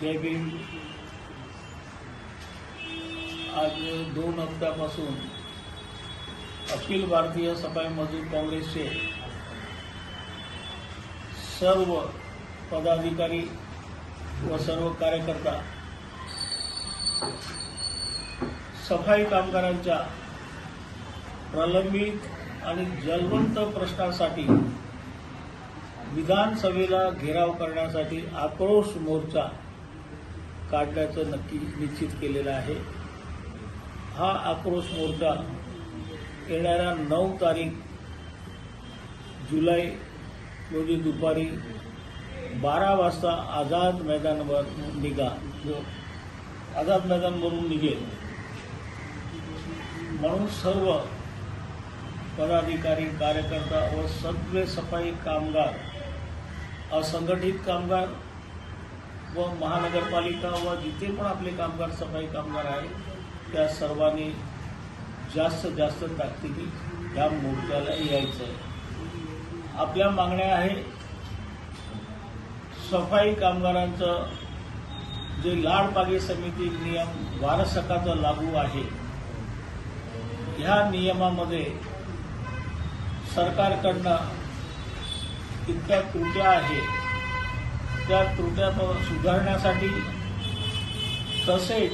जय भीम आज दोन हप्त्यापासून अखिल भारतीय सफाई काँग्रेसचे सर्व पदाधिकारी व सर्व कार्यकर्ता सफाई कामगारांच्या प्रलंबित आणि जलवंत प्रश्नासाठी विधानसभेला घेराव करण्यासाठी आक्रोश मोर्चा काढण्याचं नक्की निश्चित केलेलं आहे. हा आक्रोश मोर्चा येणाऱ्या नऊ तारीख जुलै रोजी दुपारी बारा वाजता आझाद मैदानवर निघा. जो आझाद मैदानवरून निघेल. म्हणून सर्व पदाधिकारी कार्यकर्ता व सगळे सफाई कामगार असंघटित कामगार व महानगरपालिका व जिथे पण आपले कामगार सफाई कामगार आहेत त्या सर्वांनी जास्त जास्त ताकदीने या मोर्चाला यायचं आहे आपल्या मागण्या आहे सफाई कामगारांचं जे लाडपागे समिती नियम वारसकाचा लागू आहे ह्या नियमामध्ये सरकारकडनं इतक्या त्रुट्या आहे त्या त्रुट्या सुधारण्यासाठी तसेच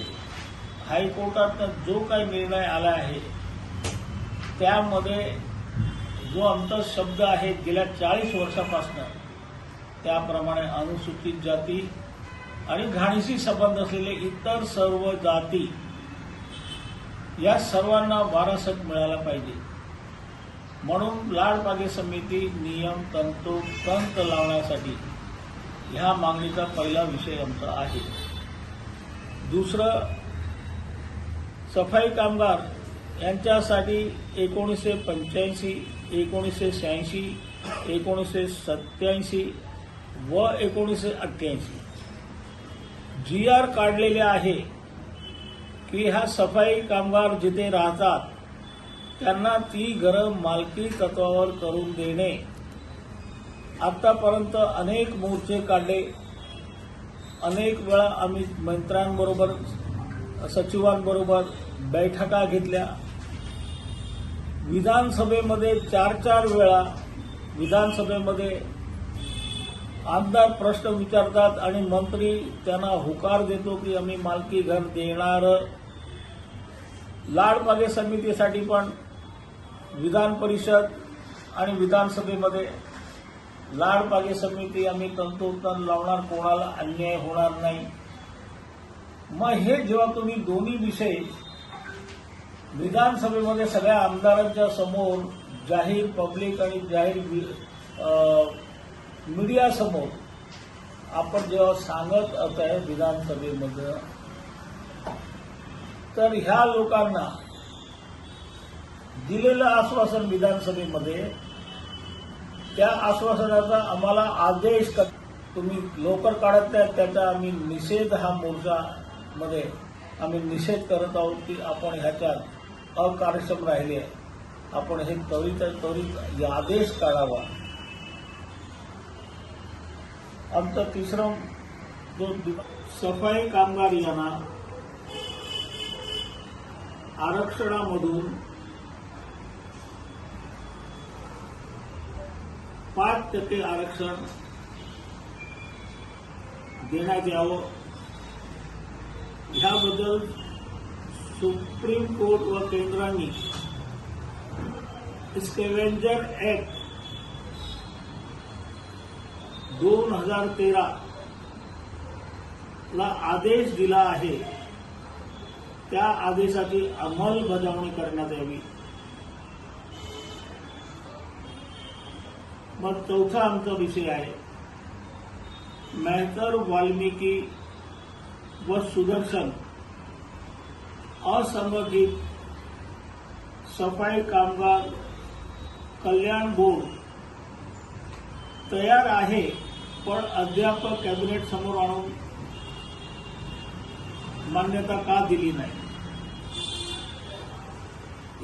हायकोर्टात जो काही निर्णय आला आहे त्यामध्ये जो आमचा शब्द आहे गेल्या चाळीस वर्षापासनं त्याप्रमाणे अनुसूचित जाती आणि घाणीशी संबंध असलेले इतर सर्व जाती या सर्वांना वारासत मिळाला पाहिजे. म्हणून लाडबागे समिती नियम तंतोतंत लावण्यासाठी ह्या मागणीचा पहिला विषय आमचा आहे. दुसरं सफाई कामगार यांच्यासाठी एकोणीसशे पंच्याऐंशी एकोणीसशे शहाऐंशी एकोणीसशे सत्याऐंशी व एकोणीसशे अठ्ठ्याऐंशी. जी आर काढलेले आहे की ह्या सफाई कामगार जिथे राहतात त्यांना ती घरं मालकी तत्वावर करून देणे आतापर्यंत अनेक मोर्चे काढले. अनेक वेळा आम्ही मंत्र्यांबरोबर सचिवांबरोबर बैठका घेतल्या. विधानसभेमध्ये चार चार वेळा विधानसभेमध्ये आमदार प्रश्न विचारतात आणि मंत्री त्यांना होकार देतो की आम्ही मालकी घर देणार. लाडबागे समितीसाठी पण विधान परिषद आणि विधानसभेमध्ये लाडपागे समिती आम्ही तंतोतंत लावणार कोणाला अन्याय होणार नाही. मग हे जेव्हा तुम्ही दोन्ही विषय विधानसभेमध्ये सगळ्या आमदारांच्या समोर जाहीर पब्लिक आणि जाहीर मीडियासमोर आपण जेव्हा सांगत आहे विधानसभेमध्ये तर ह्या लोकांना दिलेलं आश्वासन विधानसभेमध्ये त्या आश्वासनाचा आम्हाला आदेश क- तुम्ही लवकर काढत नाही त्याचा आम्ही निषेध हा मोर्चा मध्ये आम्ही निषेध करत आहोत की आपण ह्याच्यात अकार्यक्षम राहिले. आपण हे त्वरित त्वरित आदेश काढावा. आमचा तिसरा जो सफाई कामगार यांना आरक्षणामधून पाच टक्के आरक्षण देण्यात यावं. ह्याबद्दल सुप्रीम कोर्ट व केंद्रांनी स्केवेंजर ऍक्ट दोन हजार तेरा ला आदेश दिला आहे. त्या आदेशाची अंमलबजावणी करण्यात यावी. मग चौथा आमचा विषय आहे. मेहतर वाल्मिकी व सुदर्शन असंघटित सफाई कामगार कल्याण बोर्ड तयार आहे पण अद्याप कॅबिनेट समोर आणून मान्यता का दिली नाही?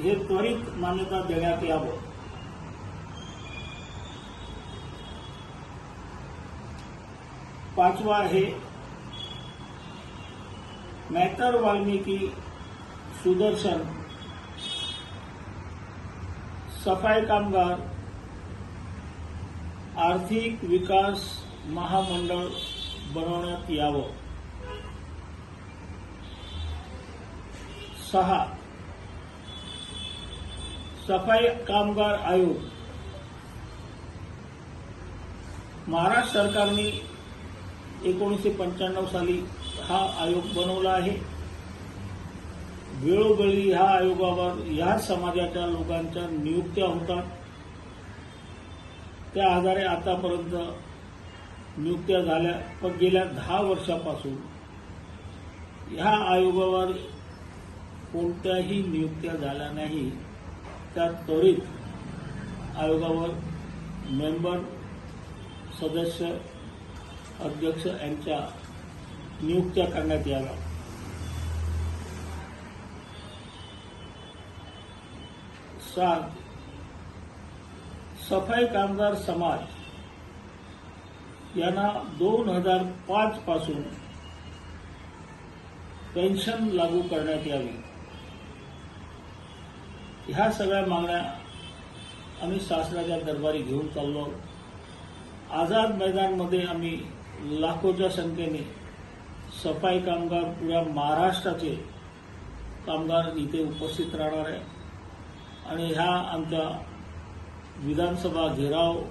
हे त्वरित मान्यता देण्यात यावं. पाचवा आहे. मेहतर वाल्मिकी सुदर्शन, सफ़ाई कामगार, आर्थिक विकास महामंडळ बनवण्यात सहा. सफ़ाई कामगार आयोग. महाराष्ट्र सरकारने एकोणीसशे पंच्याण्णव साली हा आयोग बनवला आहे. वेळोवेळी ह्या आयोगावर ह्या समाजाच्या लोकांच्या नियुक्त्या होतात. त्या आधारे आतापर्यंत नियुक्त्या झाल्या पण गेल्या दहा वर्षापासून ह्या आयोगावर कोणत्याही नियुक्त्या झाल्या नाही. त्या त्वरित आयोगावर मेंबर सदस्य अध्यक्ष यांच्या नियुक्त्या करण्यात याव्या. सात सफाई कामगार समाज यांना दोन हजार पाच पासून पेन्शन लागू करण्यात यावी. ह्या सगळ्या मागण्या आम्ही शासनाच्या दरबारी घेऊन चाललो आझाद मैदानमध्ये आम्ही लाखोच्या संख्येने सफाई कामगार पुऱ्या महाराष्ट्राचे कामगार इथे उपस्थित राहणार आहे. आणि ह्या आमच्या विधानसभा घेराव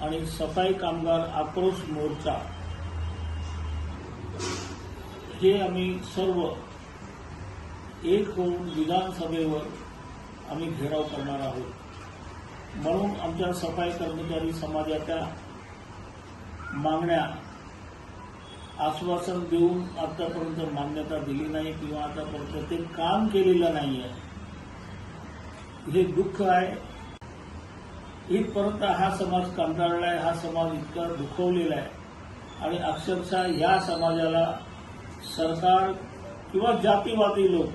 आणि सफाई कामगार आक्रोश मोर्चा हे आम्ही सर्व एक होऊन विधानसभेवर आम्ही घेराव करणार आहोत. म्हणून आमच्या सफाई कर्मचारी समाजाच्या मागण्या आश्वासन देऊन आतापर्यंत मान्यता दिली नाही किंवा आतापर्यंत ते काम केलेलं नाही आहे हे दुःख आहे. इथपर्यंत हा समाज कंटाळला आहे हा समाज इतका दुखवलेला आहे आणि अक्षरशः या समाजाला सरकार किंवा जातीवादी लोक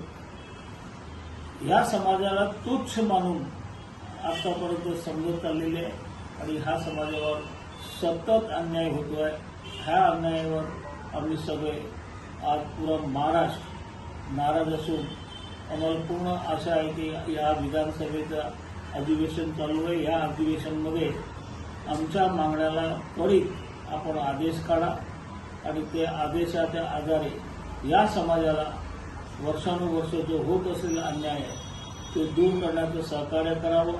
या समाजाला तुच्छ मानून आतापर्यंत समजत चाललेले आहे. आणि ह्या समाजावर सतत अन्याय होतोय. ह्या अन्यायावर आम्ही सगळे आज पुरा महाराष्ट्र नाराज असून आम्हाला पूर्ण आशा आहे की या विधानसभेचं अधिवेशन चालू आहे. या अधिवेशनमध्ये आमच्या मागण्याला त्वरित आपण आदेश काढा आणि ते आदेशाच्या आधारे या समाजाला वर्षानुवर्ष जो होत असलेला अन्याय आहे तो दूर करण्याचं सहकार्य करावं.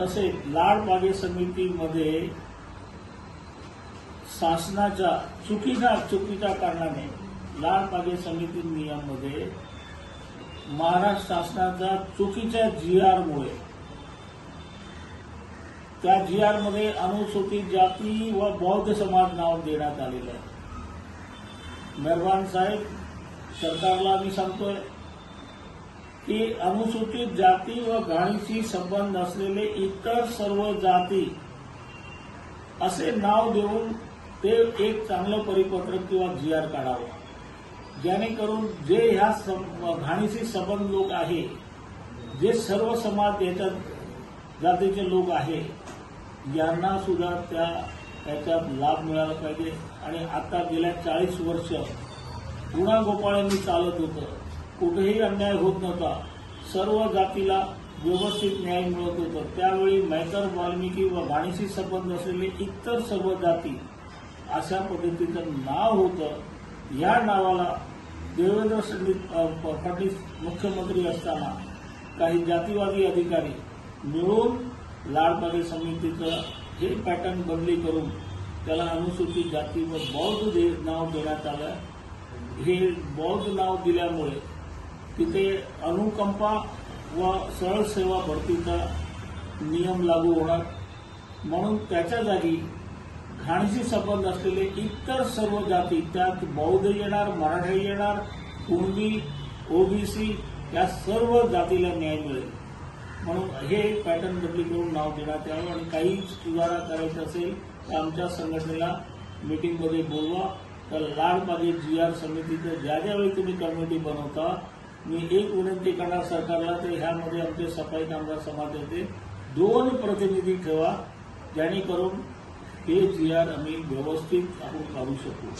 तसेच लाडबागे समितीमध्ये शासनाच्या चुकीच्या चुकीच्या कारणाने लालबागे समिती नियममध्ये महाराष्ट्र शासनाच्या चुकीच्या जी आरमुळे त्या जी आरमध्ये अनुसूचित जाती व बौद्ध समाज नाव देण्यात आलेलं आहे. मेहरबान साहेब सरकारला मी सांगतोय की अनुसूचित जाती व घाणीशी संबंध असलेले इतर सर्व जाती असे नाव देऊन ते एक चांगलं परिपत्रक किंवा जी आर काढावं. जेणेकरून जे ह्या घाणीशी संबंध लोक आहे जे सर्व समाज याच्यात जातीचे लोक आहे यांना सुद्धा त्या त्याच्यात लाभ मिळाला पाहिजे. आणि आता गेल्या चाळीस वर्ष गुणा गोपाळांनी चालत होतं. कुठेही अन्याय होत नव्हता. सर्व जातीला व्यवस्थित न्याय मिळत होतं. त्यावेळी मैतर वाल्मिकी व वाणीशी संबंध असलेले इतर सर्व जाती अशा पद्धतीचं नाव होतं. या नावाला देवेंद्र फडणवीस फडणवीस मुख्यमंत्री असताना काही जातीवादी अधिकारी मिळून लाडबागे समितीचं हे पॅटर्न बदली करून त्याला अनुसूचित जाती व बौद्ध दे नाव देण्यात आलं. हे बौद्ध नाव दिल्यामुळे तिथे अनुकंपा व सरळ सेवा भरतीचा नियम लागू होणार. म्हणून त्याच्या जागी घाणीशी संबंध असलेले इतर सर्व जाती त्यात बौद्ध येणार मराठी येणार कुणबी ओबीसी या सर्व जातीला न्याय मिळेल. म्हणून हे पॅटर्न बदली करून नाव देण्यात यावं आणि काही सुधारणा करायची असेल तर आमच्या संघटनेला मीटिंगमध्ये बोलवा. तर लालबागे जी आर समितीचं ज्या ज्यावेळी तुम्ही कमिटी बनवता मी एक विनंती करणार सरकारला तर ह्यामध्ये आमचे सफाई कामगार समाजाचे दोन प्रतिनिधी ठेवा जेणेकरून हे जी आर आम्ही व्यवस्थित आपण काढू शकू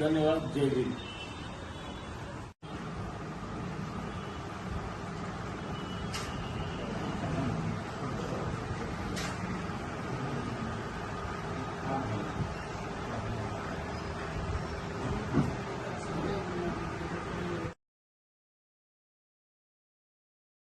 धन्यवाद जय भीम